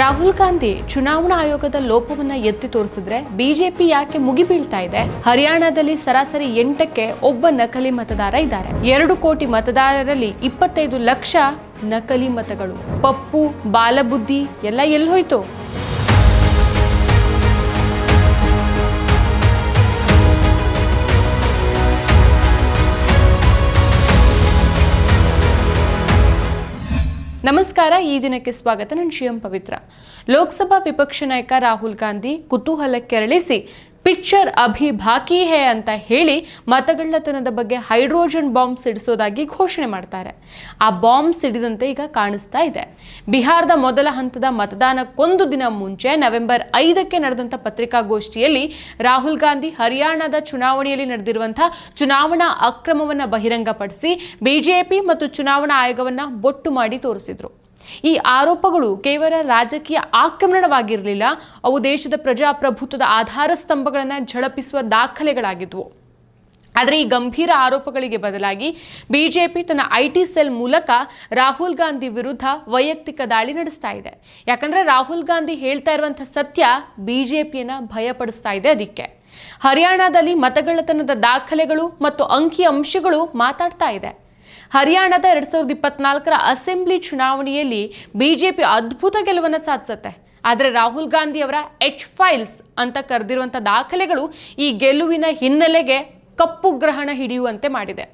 ರಾಹುಲ್ ಗಾಂಧಿ ಚುನಾವಣಾ ಆಯೋಗದ ಲೋಪವನ್ನ ಎತ್ತಿ ತೋರಿಸಿದ್ರೆ ಬಿಜೆಪಿ ಯಾಕೆ ಮುಗಿಬೀಳ್ತಾ ಇದೆ? ಹರಿಯಾಣದಲ್ಲಿ ಸರಾಸರಿ ಎಂಟಕ್ಕೆ ಒಬ್ಬ ನಕಲಿ ಮತದಾರ ಇದ್ದಾರೆ. ಎರಡು ಕೋಟಿ ಮತದಾರರಲ್ಲಿ ಇಪ್ಪತ್ತೈದು ಲಕ್ಷ ನಕಲಿ ಮತಗಳು. ಪಪ್ಪು, ಬಾಲಬುದ್ಧಿ ಎಲ್ಲ ಎಲ್ಲಿ ನಮಸ್ಕಾರ, ಈ ದಿನಕ್ಕೆ ಸ್ವಾಗತ. ನಾನು ಶಿವಂ ಪವಿತ್ರ. ಲೋಕಸಭಾ ವಿಪಕ್ಷ ನಾಯಕ ರಾಹುಲ್ ಗಾಂಧಿ ಕುತೂಹಲ ಕೆರಳಿಸಿ, ಪಿಕ್ಚರ್ ಅಭಿ ಬಾಕಿ ಹೇ ಅಂತ ಹೇಳಿ ಮತಗಳ್ಳತನದ ಬಗ್ಗೆ ಹೈಡ್ರೋಜನ್ ಬಾಂಬ್ ಸಿಡಿಸೋದಾಗಿ ಘೋಷಣೆ ಮಾಡ್ತಾರೆ. ಆ ಬಾಂಬ್ ಸಿಡಿದಂತೆ ಈಗ ಕಾಣಿಸ್ತಾ ಇದೆ. ಬಿಹಾರದ ಮೊದಲ ಹಂತದ ಮತದಾನಕ್ಕೊಂದು ದಿನ ಮುಂಚೆ ನವೆಂಬರ್ ಐದಕ್ಕೆ ನಡೆದಂಥ ಪತ್ರಿಕಾಗೋಷ್ಠಿಯಲ್ಲಿ ರಾಹುಲ್ ಗಾಂಧಿ ಹರಿಯಾಣದ ಚುನಾವಣೆಯಲ್ಲಿ ನಡೆದಿರುವಂಥ ಚುನಾವಣಾ ಅಕ್ರಮವನ್ನು ಬಹಿರಂಗಪಡಿಸಿ, ಬಿಜೆಪಿ ಮತ್ತು ಚುನಾವಣಾ ಆಯೋಗವನ್ನ ಬೊಟ್ಟು ಮಾಡಿ ತೋರಿಸಿದ್ರು. ಈ ಆರೋಪಗಳು ಕೇವಲ ರಾಜಕೀಯ ಆಕ್ರಮಣವಾಗಿರಲಿಲ್ಲ, ಅವು ದೇಶದ ಪ್ರಜಾಪ್ರಭುತ್ವದ ಆಧಾರ ಸ್ತಂಭಗಳನ್ನು ಝಳಪಿಸುವ ದಾಖಲೆಗಳಾಗಿದ್ವು. ಆದರೆ ಈ ಗಂಭೀರ ಆರೋಪಗಳಿಗೆ ಬದಲಾಗಿ ಬಿಜೆಪಿ ತನ್ನ ಐ ಟಿ ಸೆಲ್ ಮೂಲಕ ರಾಹುಲ್ ಗಾಂಧಿ ವಿರುದ್ಧ ವೈಯಕ್ತಿಕ ದಾಳಿ ನಡೆಸ್ತಾ ಇದೆ. ಯಾಕಂದ್ರೆ ರಾಹುಲ್ ಗಾಂಧಿ ಹೇಳ್ತಾ ಇರುವಂಥ ಸತ್ಯ ಬಿಜೆಪಿಯನ್ನು ಭಯಪಡಿಸ್ತಾ ಇದೆ ಅದಕ್ಕೆ. ಹರಿಯಾಣದಲ್ಲಿ ಮತಗಳ್ಳತನದ ದಾಖಲೆಗಳು ಮತ್ತು ಅಂಕಿ ಅಂಶಗಳು ಮಾತಾಡ್ತಾ ಇದೆ. ಹರಿಯಾಣದ ಎರಡ್ ಸಾವಿರದ ಇಪ್ಪತ್ನಾಲ್ಕರ ಅಸೆಂಬ್ಲಿ ಚುನಾವಣೆಯಲ್ಲಿ ಬಿಜೆಪಿ ಅದ್ಭುತ ಗೆಲುವನ್ನು ಸಾಧಿಸುತ್ತೆ. ಆದರೆ ರಾಹುಲ್ ಗಾಂಧಿ ಅವರ ಎಚ್ ಫೈಲ್ಸ್ ಅಂತ ಕರೆದಿರುವಂಥ ದಾಖಲೆಗಳು ಈ ಗೆಲುವಿನ ಹಿನ್ನೆಲೆಗೆ ಕಪ್ಪು ಗ್ರಹಣ ಹಿಡಿಯುವಂತೆ ಮಾಡಿದೆ.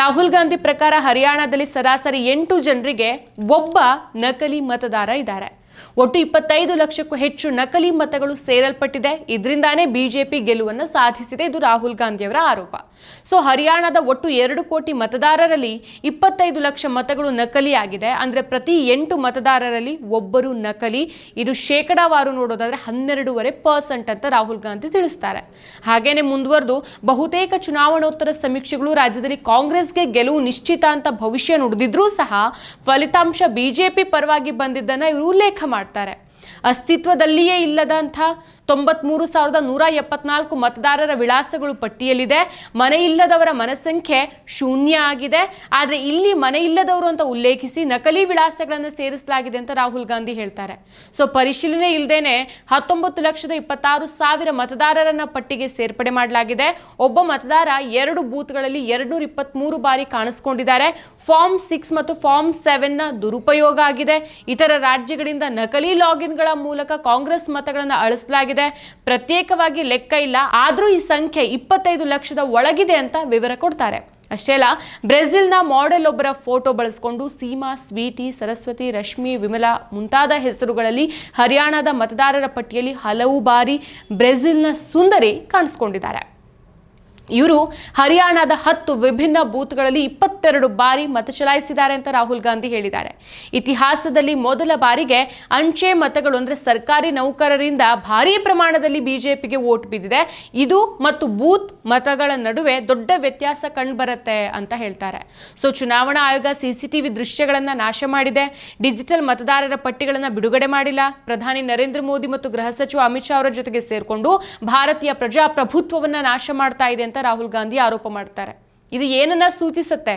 ರಾಹುಲ್ ಗಾಂಧಿ ಪ್ರಕಾರ ಹರಿಯಾಣದಲ್ಲಿ ಸರಾಸರಿ ಎಂಟು ಜನರಿಗೆ ಒಬ್ಬ ನಕಲಿ ಮತದಾರ ಇದ್ದಾರೆ. ಒಟ್ಟು ಇಪ್ಪತ್ತೈದು ಲಕ್ಷಕ್ಕೂ ಹೆಚ್ಚು ನಕಲಿ ಮತಗಳು ಸೇರಲ್ಪಟ್ಟಿದೆ. ಇದರಿಂದಾನೇ ಬಿಜೆಪಿ ಗೆಲುವನ್ನು ಸಾಧಿಸಿದೆ ಇದು ರಾಹುಲ್ ಗಾಂಧಿಯವರ ಆರೋಪ. ಸೊ, ಹರಿಯಾಣದ ಒಟ್ಟು ಎರಡು ಕೋಟಿ ಮತದಾರರಲ್ಲಿ ಇಪ್ಪತ್ತೈದು ಲಕ್ಷ ಮತಗಳು ನಕಲಿಯಾಗಿದೆ. ಅಂದ್ರೆ ಪ್ರತಿ ಎಂಟು ಮತದಾರರಲ್ಲಿ ಒಬ್ಬರು ನಕಲಿ. ಇದು ಶೇಕಡಾವಾರು ನೋಡೋದಾದ್ರೆ ಹನ್ನೆರಡೂವರೆ ಪರ್ಸೆಂಟ್ ಅಂತ ರಾಹುಲ್ ಗಾಂಧಿ ತಿಳಿಸ್ತಾರೆ. ಹಾಗೇನೆ ಮುಂದುವರೆದು, ಬಹುತೇಕ ಚುನಾವಣೋತ್ತರ ಸಮೀಕ್ಷೆಗಳು ರಾಜ್ಯದಲ್ಲಿ ಕಾಂಗ್ರೆಸ್ಗೆ ಗೆಲುವು ನಿಶ್ಚಿತ ಅಂತ ಭವಿಷ್ಯ ನುಡಿದಿದ್ರೂ ಸಹ ಫಲಿತಾಂಶ ಬಿಜೆಪಿ ಪರವಾಗಿ ಬಂದಿದ್ದನ್ನ ಇವರು ಉಲ್ಲೇಖ ಮಾಡ್ತಾರೆ. ಅಸ್ತಿತ್ವದಲ್ಲಿಯೇ ಇಲ್ಲದಂಥ ತೊಂಬತ್ಮೂರು ಸಾವಿರದ ನೂರ ಎಪ್ಪತ್ನಾಲ್ಕು ಮತದಾರರ ವಿಳಾಸಗಳು ಪಟ್ಟಿಯಲ್ಲಿದೆ. ಮನೆ ಇಲ್ಲದವರ ಮನಸಂಖ್ಯೆ ಶೂನ್ಯ ಆಗಿದೆ. ಆದರೆ ಇಲ್ಲಿ ಮನೆ ಇಲ್ಲದವರು ಅಂತ ಉಲ್ಲೇಖಿಸಿ ನಕಲಿ ವಿಳಾಸಗಳನ್ನು ಸೇರಿಸಲಾಗಿದೆ ಅಂತ ರಾಹುಲ್ ಗಾಂಧಿ ಹೇಳ್ತಾರೆ. ಸೊ ಪರಿಶೀಲನೆ ಇಲ್ಲದೇನೆ ಹತ್ತೊಂಬತ್ತು ಲಕ್ಷದ ಇಪ್ಪತ್ತಾರು ಸಾವಿರ ಮತದಾರರನ್ನ ಪಟ್ಟಿಗೆ ಸೇರ್ಪಡೆ ಮಾಡಲಾಗಿದೆ. ಒಬ್ಬ ಮತದಾರ ಎರಡು ಬೂತ್ಗಳಲ್ಲಿ ಎರಡ್ನೂರ ಇಪ್ಪತ್ತ್ಮೂರು ಬಾರಿ ಕಾಣಿಸ್ಕೊಂಡಿದ್ದಾರೆ. ಫಾರ್ಮ್ ಸಿಕ್ಸ್ ಮತ್ತು ಫಾರ್ಮ್ ಸೆವೆನ್ನ ದುರುಪಯೋಗ ಆಗಿದೆ. ಇತರ ರಾಜ್ಯಗಳಿಂದ ನಕಲಿ ಲಾಗಿನ್ಗಳ ಮೂಲಕ ಕಾಂಗ್ರೆಸ್ ಮತಗಳನ್ನು ಅಳಿಸಲಾಗಿದೆ. ಪ್ರತ್ಯೇಕವಾಗಿ ಲೆಕ್ಕ ಇಲ್ಲ. ಆದರೂ ಈ ಸಂಖ್ಯೆ ಇಪ್ಪತ್ತೈದು ಲಕ್ಷದ ಒಳಗಿದೆ ಅಂತ ವಿವರ ಕೊಡ್ತಾರೆ. ಅಷ್ಟೇ ಅಲ್ಲ, ಬ್ರೆಜಿಲ್ನ ಮಾಡೆಲ್ ಒಬ್ಬರ ಫೋಟೋ ಬಳಸಿಕೊಂಡು ಸೀಮಾ, ಸ್ವೀಟಿ, ಸರಸ್ವತಿ, ರಶ್ಮಿ, ವಿಮಲಾ ಮುಂತಾದ ಹೆಸರುಗಳಲ್ಲಿ ಹರಿಯಾಣದ ಮತದಾರರ ಪಟ್ಟಿಯಲ್ಲಿ ಹಲವು ಬಾರಿ ಬ್ರೆಜಿಲ್ನ ಸುಂದರಿ ಕಾಣಿಸ್ಕೊಂಡಿದ್ದಾರೆ. ಇವರು ಹರಿಯಾಣದ ಹತ್ತು ವಿಭಿನ್ನ ಬೂತ್ಗಳಲ್ಲಿ ಇಪ್ಪತ್ತೆರಡು ಬಾರಿ ಮತ ಚಲಾಯಿಸಿದ್ದಾರೆ ಅಂತ ರಾಹುಲ್ ಗಾಂಧಿ ಹೇಳಿದ್ದಾರೆ. ಇತಿಹಾಸದಲ್ಲಿ ಮೊದಲ ಬಾರಿಗೆ ಅಂಚೆ ಮತಗಳು ಅಂದರೆ ಸರ್ಕಾರಿ ನೌಕರರಿಂದ ಭಾರೀ ಪ್ರಮಾಣದಲ್ಲಿ ಬಿಜೆಪಿಗೆ ವೋಟ್ ಬಿದ್ದಿದೆ. ಇದು ಮತ್ತು ಬೂತ್ ಮತಗಳ ನಡುವೆ ದೊಡ್ಡ ವ್ಯತ್ಯಾಸ ಕಂಡುಬರುತ್ತೆ ಅಂತ ಹೇಳ್ತಾರೆ. ಸೊ ಚುನಾವಣಾ ಆಯೋಗ ಸಿಸಿಟಿವಿ ದೃಶ್ಯಗಳನ್ನು ನಾಶ ಮಾಡಿದೆ. ಡಿಜಿಟಲ್ ಮತದಾರರ ಪಟ್ಟಿಗಳನ್ನು ಬಿಡುಗಡೆ ಮಾಡಿಲ್ಲ. ಪ್ರಧಾನಿ ನರೇಂದ್ರ ಮೋದಿ ಮತ್ತು ಗೃಹ ಸಚಿವ ಅಮಿತ್ ಶಾ ಅವರ ಜೊತೆಗೆ ಸೇರಿಕೊಂಡು ಭಾರತೀಯ ಪ್ರಜಾಪ್ರಭುತ್ವವನ್ನು ನಾಶ ಮಾಡ್ತಾ ಇದೆ ಅಂತ ರಾಹುಲ್ ಗಾಂಧಿ ಆರೋಪ ಮಾಡ್ತಾರೆ. ಇದು ಏನನ್ನ ಸೂಚಿಸುತ್ತೆ?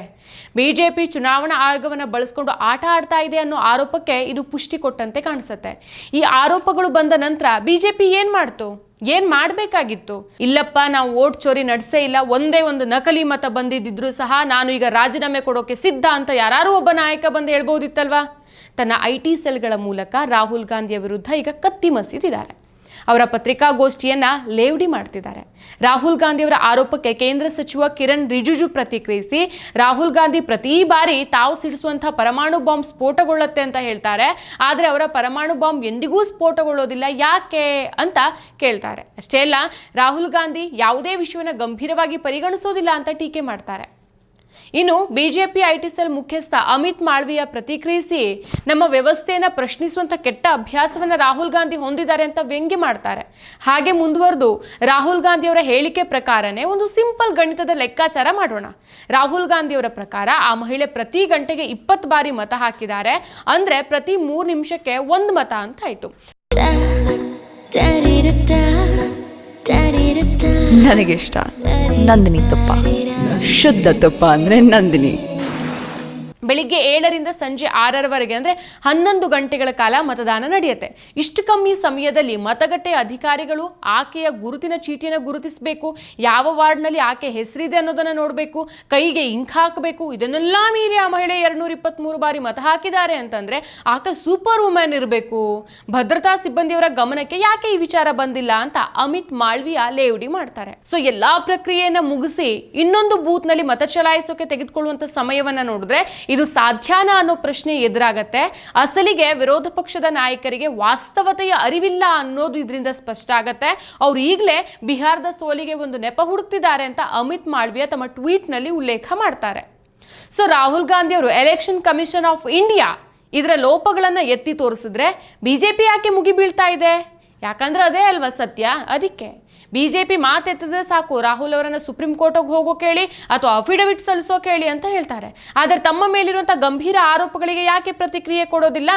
ಬಿಜೆಪಿ ಚುನಾವಣಾ ಆಯೋಗವನ್ನು ಬಳಸ್ಕೊಂಡು ಆಟ ಆಡ್ತಾ ಇದೆ ಅನ್ನೋ ಆರೋಪಕ್ಕೆ ಇದು ಪುಷ್ಟಿ ಕೊಟ್ಟಂತೆ ಕಾಣಿಸುತ್ತೆ. ಈ ಆರೋಪಗಳು ಬಂದ ನಂತರ ಬಿಜೆಪಿ ಏನ್ ಮಾಡ್ತು? ಏನ್ ಮಾಡಬೇಕಾಗಿತ್ತು? ಇಲ್ಲಪ್ಪ, ನಾವು ಓಟ್ ಚೋರಿ ನಡೆಸೇ ಇಲ್ಲ. ಒಂದೇ ಒಂದು ನಕಲಿ ಮತ ಬಂದಿದ್ದಿದ್ರು ಸಹ ನಾನು ಈಗ ರಾಜೀನಾಮೆ ಕೊಡೋಕೆ ಸಿದ್ಧ ಅಂತ ಯಾರು ಒಬ್ಬ ನಾಯಕ ಬಂದು ಹೇಳ್ಬೋದಿತ್ತಲ್ವಾ? ತನ್ನ ಐ ಟಿ ಸೆಲ್ಗಳ ಮೂಲಕ ರಾಹುಲ್ ಗಾಂಧಿಯ ವಿರುದ್ಧ ಈಗ ಕತ್ತಿ ಮಸೀದಿದ್ದಾರೆ. ಅವರ ಪತ್ರಿಕಾಗೋಷ್ಠಿಯನ್ನ ಲೇವಡಿ ಮಾಡ್ತಿದ್ದಾರೆ. ರಾಹುಲ್ ಗಾಂಧಿಯವರ ಆರೋಪಕ್ಕೆ ಕೇಂದ್ರ ಸಚಿವ ಕಿರಣ್ ರಿಜಿಜು ಪ್ರತಿಕ್ರಿಯಿಸಿ, ರಾಹುಲ್ ಗಾಂಧಿ ಪ್ರತಿ ಬಾರಿ ತಾವು ಸಿಡಿಸುವಂತಹ ಪರಮಾಣು ಬಾಂಬ್ ಸ್ಫೋಟಗೊಳ್ಳುತ್ತೆ ಅಂತ ಹೇಳ್ತಾರೆ. ಆದರೆ ಅವರ ಪರಮಾಣು ಬಾಂಬ್ ಎಂದಿಗೂ ಸ್ಫೋಟಗೊಳ್ಳೋದಿಲ್ಲ. ಯಾಕೆ? ಅಂತ ಕೇಳ್ತಾರೆ. ಅಷ್ಟೇ ಅಲ್ಲ, ರಾಹುಲ್ ಗಾಂಧಿ ಯಾವುದೇ ವಿಷಯವನ್ನು ಗಂಭೀರವಾಗಿ ಪರಿಗಣಿಸೋದಿಲ್ಲ ಅಂತ ಟೀಕೆ ಮಾಡ್ತಾರೆ. ಇನ್ನು ಬಿಜೆಪಿ ಐಟಿ ಸೆಲ್ ಮುಖ್ಯಸ್ಥ ಅಮಿತ್ ಮಾಳ್ವಿಯ ಪ್ರತಿಕ್ರಿಯಿಸಿ ನಮ್ಮ ವ್ಯವಸ್ಥೆಯನ್ನು ಪ್ರಶ್ನಿಸುವಂತ ಕೆಟ್ಟ ಅಭ್ಯಾಸವನ್ನ ರಾಹುಲ್ ಗಾಂಧಿ ಹೊಂದಿದ್ದಾರೆ ಅಂತ ವ್ಯಂಗ್ಯ ಮಾಡ್ತಾರೆ. ಹಾಗೆ ಮುಂದುವರೆದು ರಾಹುಲ್ ಗಾಂಧಿಯವರ ಹೇಳಿಕೆ ಪ್ರಕಾರನೇ ಒಂದು ಸಿಂಪಲ್ ಗಣಿತದ ಲೆಕ್ಕಾಚಾರ ಮಾಡೋಣ. ರಾಹುಲ್ ಗಾಂಧಿಯವರ ಪ್ರಕಾರ ಆ ಮಹಿಳೆ ಪ್ರತಿ ಗಂಟೆಗೆ ಇಪ್ಪತ್ತು ಬಾರಿ ಮತ ಹಾಕಿದ್ದಾರೆ. ಅಂದ್ರೆ ಪ್ರತಿ ಮೂರು ನಿಮಿಷಕ್ಕೆ ಒಂದು ಮತ ಅಂತ ಆಯ್ತು. ಇಷ್ಟ. ನಂದಿನಿ ತುಪ್ಪ. ಶುದ್ಧ ತುಪ್ಪ ಅಂದರೆ ನಂದಿನಿ. ಬೆಳಿಗ್ಗೆ ಏಳರಿಂದ ಸಂಜೆ ಆರರವರೆಗೆ, ಅಂದರೆ ಹನ್ನೊಂದು ಗಂಟೆಗಳ ಕಾಲ ಮತದಾನ ನಡೆಯುತ್ತೆ. ಇಷ್ಟು ಕಮ್ಮಿ ಸಮಯದಲ್ಲಿ ಮತಗಟ್ಟೆ ಅಧಿಕಾರಿಗಳು ಆಕೆಯ ಗುರುತಿನ ಚೀಟಿಯನ್ನು ಗುರುತಿಸಬೇಕು, ಯಾವ ವಾರ್ಡ್ನಲ್ಲಿ ಆಕೆ ಹೆಸರಿದೆ ಅನ್ನೋದನ್ನು ನೋಡಬೇಕು, ಕೈಗೆ ಇಂಕ್ ಹಾಕಬೇಕು, ಇದನ್ನೆಲ್ಲ ಮೀರಿ ಆ ಮಹಿಳೆ ಎರಡ್ನೂರ ಇಪ್ಪತ್ತ್ಮೂರು ಬಾರಿ ಮತ ಹಾಕಿದ್ದಾರೆ ಅಂತಂದರೆ ಆಕೆ ಸೂಪರ್ ವುಮೆನ್ ಇರಬೇಕು. ಭದ್ರತಾ ಸಿಬ್ಬಂದಿಯವರ ಗಮನಕ್ಕೆ ಯಾಕೆ ಈ ವಿಚಾರ ಬಂದಿಲ್ಲ ಅಂತ ಅಮಿತ್ ಮಾಳ್ವಿಯಾ ಲೇವಡಿ ಮಾಡ್ತಾರೆ. ಸೊ ಎಲ್ಲಾ ಪ್ರಕ್ರಿಯೆಯನ್ನು ಮುಗಿಸಿ ಇನ್ನೊಂದು ಬೂತ್ನಲ್ಲಿ ಮತ ಚಲಾಯಿಸೋಕೆ ತೆಗೆದುಕೊಳ್ಳುವಂತ ಸಮಯವನ್ನ ನೋಡಿದ್ರೆ ಇದು ಸಾಧ್ಯನಾ ಅನ್ನೋ ಪ್ರಶ್ನೆ ಎದುರಾಗತ್ತೆ. ಅಸಲಿಗೆ ವಿರೋಧ ಪಕ್ಷದ ನಾಯಕರಿಗೆ ವಾಸ್ತವತೆಯ ಅರಿವಿಲ್ಲ ಅನ್ನೋದು ಇದರಿಂದ ಸ್ಪಷ್ಟ ಆಗತ್ತೆ. ಅವ್ರು ಈಗಲೇ ಬಿಹಾರದ ಸೋಲಿಗೆ ಒಂದು ನೆಪ ಹುಡುಕ್ತಿದ್ದಾರೆ ಅಂತ ಅಮಿತ್ ಮಾಳ್ವಿಯಾ ತಮ್ಮ ಟ್ವೀಟ್ನಲ್ಲಿ ಉಲ್ಲೇಖ ಮಾಡ್ತಾರೆ. ಸೊ, ರಾಹುಲ್ ಗಾಂಧಿ ಅವರು ಎಲೆಕ್ಷನ್ ಕಮಿಷನ್ ಆಫ್ ಇಂಡಿಯಾ ಇದರ ಲೋಪಗಳನ್ನು ಎತ್ತಿ ತೋರಿಸಿದ್ರೆ ಬಿಜೆಪಿ ಯಾಕೆ ಮುಗಿಬೀಳ್ತಾ ಇದೆ? ಯಾಕಂದ್ರೆ ಅದೇ ಅಲ್ವಾ ಸತ್ಯ? ಅದಕ್ಕೆ. ಬಿಜೆಪಿ ಮಾತೆತ್ತಿದ್ರೆ ಸಾಕು. ರಾಹುಲ್ ಅವರನ್ನು ಸುಪ್ರೀಂ ಕೋರ್ಟ್ಗೆ ಹೋಗೋ ಕೇಳಿ ಅಥವಾ ಅಫಿಡವಿಟ್ ಸಲ್ಲಿಸೋ ಕೇಳಿ ಅಂತ ಹೇಳ್ತಾರೆ. ಆದರೆ ತಮ್ಮ ಮೇಲಿರುವಂಥ ಗಂಭೀರ ಆರೋಪಗಳಿಗೆ ಯಾಕೆ ಪ್ರತಿಕ್ರಿಯೆ ಕೊಡೋದಿಲ್ಲ?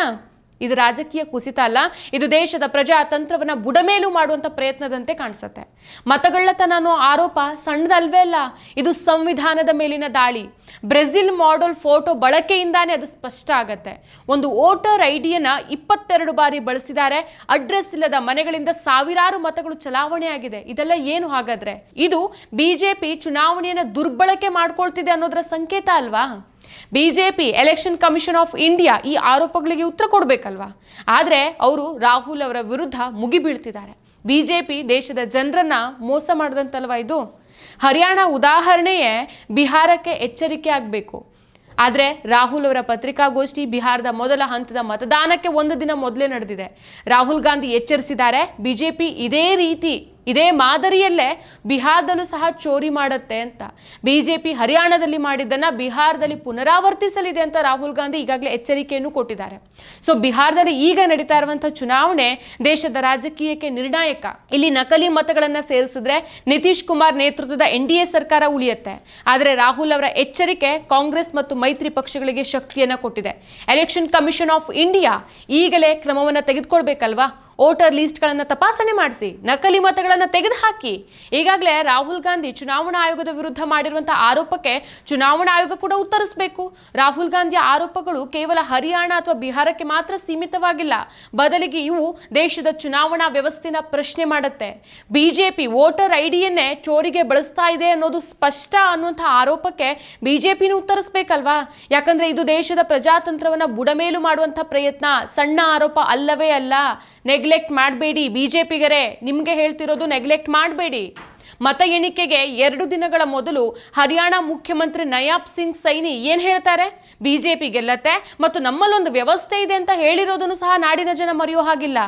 ಇದು ರಾಜಕೀಯ ಕುಸಿತ ಅಲ್ಲ, ಇದು ದೇಶದ ಪ್ರಜಾತಂತ್ರವನ್ನು ಬುಡಮೇಲು ಮಾಡುವಂಥ ಪ್ರಯತ್ನದಂತೆ ಕಾಣಿಸುತ್ತೆ. ಮತಗಳ್ಳತನ ಅನ್ನೋ ಆರೋಪ ಸಣ್ಣದಲ್ವೇ ಅಲ್ಲ, ಇದು ಸಂವಿಧಾನದ ಮೇಲಿನ ದಾಳಿ. ಬ್ರೆಜಿಲ್ ಮಾಡೆಲ್ ಫೋಟೋ ಬಳಕೆಯಿಂದಾನೇ ಅದು ಸ್ಪಷ್ಟ ಆಗತ್ತೆ. ಒಂದು ವೋಟರ್ ಐಡಿಯನ್ನು ಇಪ್ಪತ್ತೆರಡು ಬಾರಿ ಬಳಸಿದ್ದಾರೆ ಅಡ್ರೆಸ್ ಇಲ್ಲದ ಮನೆಗಳಿಂದ ಸಾವಿರಾರು ಮತಗಳು ಚಲಾವಣೆ ಆಗಿದೆ. ಇದೆಲ್ಲ ಏನು ಹಾಗಾದ್ರೆ? ಇದು ಬಿಜೆಪಿ ಚುನಾವಣೆಯನ್ನ ದುರ್ಬಳಕೆ ಮಾಡ್ಕೊಳ್ತಿದೆ ಅನ್ನೋದರ ಸಂಕೇತ ಅಲ್ವಾ? BJP election commission of India ಈ ಆರೋಪಗಳಿಗೆ ಉತ್ತರ ಕೊಡಬೇಕಲ್ವಾ? ಆದರೆ ಅವರು ರಾಹುಲ್ ಅವರ ವಿರುದ್ಧ ಮುಗಿಬೀಳ್ತಿದ್ದಾರೆ ಬಿಜೆಪಿ ದೇಶದ ಜನರನ್ನ ಮೋಸ ಮಾಡಿದಂತಲ್ವಾ ಇದು? ಹರಿಯಾಣ ಉದಾಹರಣೆಯೇ ಬಿಹಾರಕ್ಕೆ ಎಚ್ಚರಿಕೆ ಆಗಬೇಕು. ಆದರೆ ರಾಹುಲ್ ಅವರ ಪತ್ರಿಕಾಗೋಷ್ಠಿ ಬಿಹಾರದ ಮೊದಲ ಹಂತದ ಮತದಾನಕ್ಕೆ ಒಂದು ದಿನ ಮೊದಲೇ ನಡೆದಿದೆ. ರಾಹುಲ್ ಗಾಂಧಿ ಎಚ್ಚರಿಸಿದ್ದಾರೆ, ಬಿಜೆಪಿ ಇದೇ ರೀತಿ ಇದೇ ಮಾದರಿಯಲ್ಲೇ ಬಿಹಾರದಲ್ಲೂ ಸಹ ಚೋರಿ ಮಾಡುತ್ತೆ ಅಂತ. ಬಿಜೆಪಿ ಹರಿಯಾಣದಲ್ಲಿ ಮಾಡಿದ್ದನ್ನು ಬಿಹಾರದಲ್ಲಿ ಪುನರಾವರ್ತಿಸಲಿದೆ ಅಂತ ರಾಹುಲ್ ಗಾಂಧಿ ಈಗಾಗಲೇ ಎಚ್ಚರಿಕೆಯನ್ನು ಕೊಟ್ಟಿದ್ದಾರೆ. ಸೊ ಬಿಹಾರದಲ್ಲಿ ಈಗ ನಡೀತಾ ಇರುವಂಥ ಚುನಾವಣೆ ದೇಶದ ರಾಜಕೀಯಕ್ಕೆ ನಿರ್ಣಾಯಕ. ಇಲ್ಲಿ ನಕಲಿ ಮತಗಳನ್ನ ಸೇರಿಸಿದ್ರೆ ನಿತೀಶ್ ಕುಮಾರ್ ನೇತೃತ್ವದ ಎನ್ ಡಿ ಎ ಸರ್ಕಾರ ಉಳಿಯುತ್ತೆ. ಆದರೆ ರಾಹುಲ್ ಅವರ ಎಚ್ಚರಿಕೆ ಕಾಂಗ್ರೆಸ್ ಮತ್ತು ಮೈತ್ರಿ ಪಕ್ಷಗಳಿಗೆ ಶಕ್ತಿಯನ್ನ ಕೊಟ್ಟಿದೆ. ಎಲೆಕ್ಷನ್ ಕಮಿಷನ್ ಆಫ್ ಇಂಡಿಯಾ ಈಗಲೇ ಕ್ರಮವನ್ನು ತೆಗೆದುಕೊಳ್ಬೇಕಲ್ವಾ? ವೋಟರ್ ಲಿಸ್ಟ್ಗಳನ್ನು ತಪಾಸಣೆ ಮಾಡಿಸಿ, ನಕಲಿ ಮತಗಳನ್ನು ತೆಗೆದುಹಾಕಿ. ಈಗಾಗಲೇ ರಾಹುಲ್ ಗಾಂಧಿ ಚುನಾವಣಾ ಆಯೋಗದ ವಿರುದ್ಧ ಮಾಡಿರುವಂತಹ ಆರೋಪಕ್ಕೆ ಚುನಾವಣಾ ಆಯೋಗ ಕೂಡ ಉತ್ತರಿಸಬೇಕು. ರಾಹುಲ್ ಗಾಂಧಿಯ ಆರೋಪಗಳು ಕೇವಲ ಹರಿಯಾಣ ಅಥವಾ ಬಿಹಾರಕ್ಕೆ ಮಾತ್ರ ಸೀಮಿತವಾಗಿಲ್ಲ. ಬದಲಿಗೆ ಇವು ದೇಶದ ಚುನಾವಣಾ ವ್ಯವಸ್ಥೆನ ಪ್ರಶ್ನೆ ಮಾಡುತ್ತೆ. ಬಿಜೆಪಿ ವೋಟರ್ ಐಡಿಯನ್ನೇ ಚೋರಿಗೆ ಬಳಸ್ತಾ ಇದೆ ಅನ್ನೋದು ಸ್ಪಷ್ಟ ಅನ್ನುವಂಥ ಆರೋಪಕ್ಕೆ ಬಿಜೆಪಿನೂ ಉತ್ತರಿಸಬೇಕಲ್ವಾ? ಯಾಕಂದ್ರೆ ಇದು ದೇಶದ ಪ್ರಜಾತಂತ್ರವನ್ನು ಬುಡಮೇಲು ಮಾಡುವಂಥ ಪ್ರಯತ್ನ. ಸಣ್ಣ ಆರೋಪ ಅಲ್ಲವೇ ಅಲ್ಲ. ನೆಗ್ಲೆಕ್ಟ್ ಮಾಡಬೇಡಿ ಬಿ ಜೆ ಪಿಗರೇ ನಿಮಗೆ ಹೇಳ್ತಿರೋದು ನೆಗ್ಲೆಕ್ಟ್ ಮಾಡಬೇಡಿ. ಮತ ಎಣಿಕೆಗೆ ಎರಡು ದಿನಗಳ ಮೊದಲು ಹರಿಯಾಣ ಮುಖ್ಯಮಂತ್ರಿ ನಯಾಬ್ ಸಿಂಗ್ ಸೈನಿ ಏನು ಹೇಳ್ತಾರೆ? ಬಿ ಜೆ ಪಿ ಗೆಲ್ಲತ್ತೆ ಮತ್ತು ನಮ್ಮಲ್ಲೊಂದು ವ್ಯವಸ್ಥೆ ಇದೆ ಅಂತ ಹೇಳಿರೋದನ್ನು ಸಹ ನಾಡಿನ ಜನ ಮರೆಯೋ ಹಾಗಿಲ್ಲ.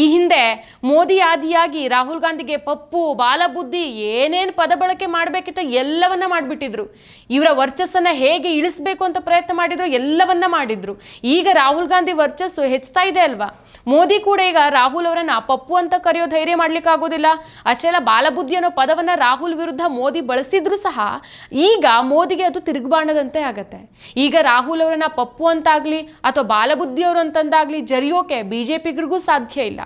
ಈ ಹಿಂದೆ ಮೋದಿ ಆದಿಯಾಗಿ ರಾಹುಲ್ ಗಾಂಧಿಗೆ ಪಪ್ಪು, ಬಾಲಬುದ್ಧಿ ಏನೇನು ಪದ ಬಳಕೆ ಮಾಡಬೇಕಿತ್ತ ಎಲ್ಲವನ್ನ ಮಾಡಿಬಿಟ್ಟಿದ್ರು. ಇವರ ವರ್ಚಸ್ಸನ್ನು ಹೇಗೆ ಇಳಿಸಬೇಕು ಅಂತ ಪ್ರಯತ್ನ ಮಾಡಿದ್ರು ಎಲ್ಲವನ್ನ ಮಾಡಿದ್ರು. ಈಗ ರಾಹುಲ್ ಗಾಂಧಿ ವರ್ಚಸ್ಸು ಹೆಚ್ಚುತ್ತಾ ಇದೆ ಅಲ್ವಾ? ಮೋದಿ ಕೂಡ ಈಗ ರಾಹುಲ್ ಅವರನ್ನ ಪಪ್ಪು ಅಂತ ಕರೆಯೋ ಧೈರ್ಯ ಮಾಡ್ಲಿಕ್ಕೆ ಆಗೋದಿಲ್ಲ ಅಷ್ಟೆಲ್ಲ ಬಾಲಬುದ್ಧಿ ಅನ್ನೋ ಪದವನ್ನ ರಾಹುಲ್ ವಿರುದ್ಧ ಮೋದಿ ಬಳಸಿದ್ರು ಸಹ ಈಗ ಮೋದಿಗೆ ಅದು ತಿರುಗುಬಾಣದಂತೆ ಆಗತ್ತೆ. ಈಗ ರಾಹುಲ್ ಅವರನ್ನ ಪಪ್ಪು ಅಂತಾಗ್ಲಿ ಅಥವಾ ಬಾಲಬುದ್ಧಿ ಅವರು ಅಂತಂದಾಗ್ಲಿ ಜರಿಯೋಕೆ ಬಿಜೆಪಿಗರಿಗೂ ಸಾಧ್ಯ ಇಲ್ಲ.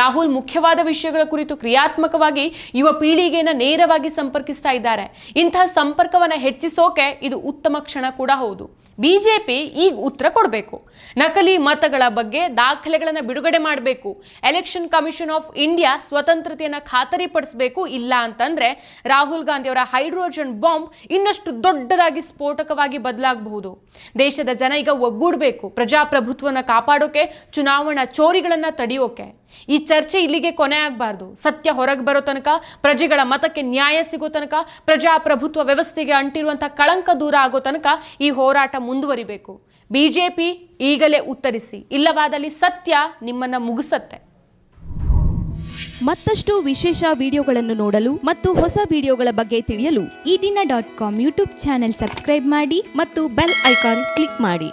ರಾಹುಲ್ ಮುಖ್ಯವಾದ ವಿಷಯಗಳ ಕುರಿತು ಕ್ರಿಯಾತ್ಮಕವಾಗಿ ಯುವ ಪೀಳಿಗೆಯನ್ನು ನೇರವಾಗಿ ಸಂಪರ್ಕಿಸ್ತಾ ಇದ್ದಾರೆ. ಇಂತಹ ಸಂಪರ್ಕವನ್ನು ಹೆಚ್ಚಿಸೋಕೆ ಇದು ಉತ್ತಮ ಕ್ಷಣ ಕೂಡ ಹೌದು. ಬಿಜೆಪಿ ಈಗ ಉತ್ತರ ಕೊಡಬೇಕು. ನಕಲಿ ಮತಗಳ ಬಗ್ಗೆ ದಾಖಲೆಗಳನ್ನು ಬಿಡುಗಡೆ ಮಾಡಬೇಕು. ಎಲೆಕ್ಷನ್ ಕಮಿಷನ್ ಆಫ್ ಇಂಡಿಯಾ ಸ್ವತಂತ್ರತೆಯನ್ನು ಖಾತರಿಪಡಿಸಬೇಕು, ಇಲ್ಲ ಅಂತಂದ್ರೆ ರಾಹುಲ್ ಗಾಂಧಿ ಅವರ ಹೈಡ್ರೋಜನ್ ಬಾಂಬ್ ಇನ್ನಷ್ಟು ದೊಡ್ಡದಾಗಿ ಸ್ಫೋಟಕವಾಗಿ ಬದಲಾಗಬಹುದು. ದೇಶದ ಜನ ಈಗ ಒಗ್ಗೂಡಬೇಕು ಪ್ರಜಾಪ್ರಭುತ್ವವನ್ನು ಕಾಪಾಡೋಕೆ, ಚುನಾವಣಾ ಚೋರಿಗಳನ್ನು ತಡೆಯೋಕೆ. ಈ ಚರ್ಚೆ ಇಲ್ಲಿಗೆ ಕೊನೆ ಆಗಬಾರ್ದು. ಸತ್ಯ ಹೊರಗೆ ಬರೋ ತನಕ, ಪ್ರಜೆಗಳ ಮತಕ್ಕೆ ನ್ಯಾಯ ಸಿಗೋ ತನಕ, ಪ್ರಜಾಪ್ರಭುತ್ವ ವ್ಯವಸ್ಥೆಗೆ ಅಂಟಿರುವಂಥ ಕಳಂಕ ದೂರ ಆಗೋ ತನಕ ಈ ಹೋರಾಟ ಮುಂದುವರಿಬೇಕು. ಬಿಜೆಪಿ ಈಗಲೇ ಉತ್ತರಿಸಿ, ಇಲ್ಲವಾದಲ್ಲಿ ಸತ್ಯ ನಿಮ್ಮನ್ನ ಮುಗಿಸತ್ತೆ. ಮತ್ತಷ್ಟು ವಿಶೇಷ ವಿಡಿಯೋಗಳನ್ನು ನೋಡಲು ಮತ್ತು ಹೊಸ ವಿಡಿಯೋಗಳ ಬಗ್ಗೆ ತಿಳಿಯಲು Ee Dina dot com YouTube channel subscribe ಮಾಡಿ ಮತ್ತು ಬೆಲ್ ಐಕಾನ್ ಕ್ಲಿಕ್ ಮಾಡಿ.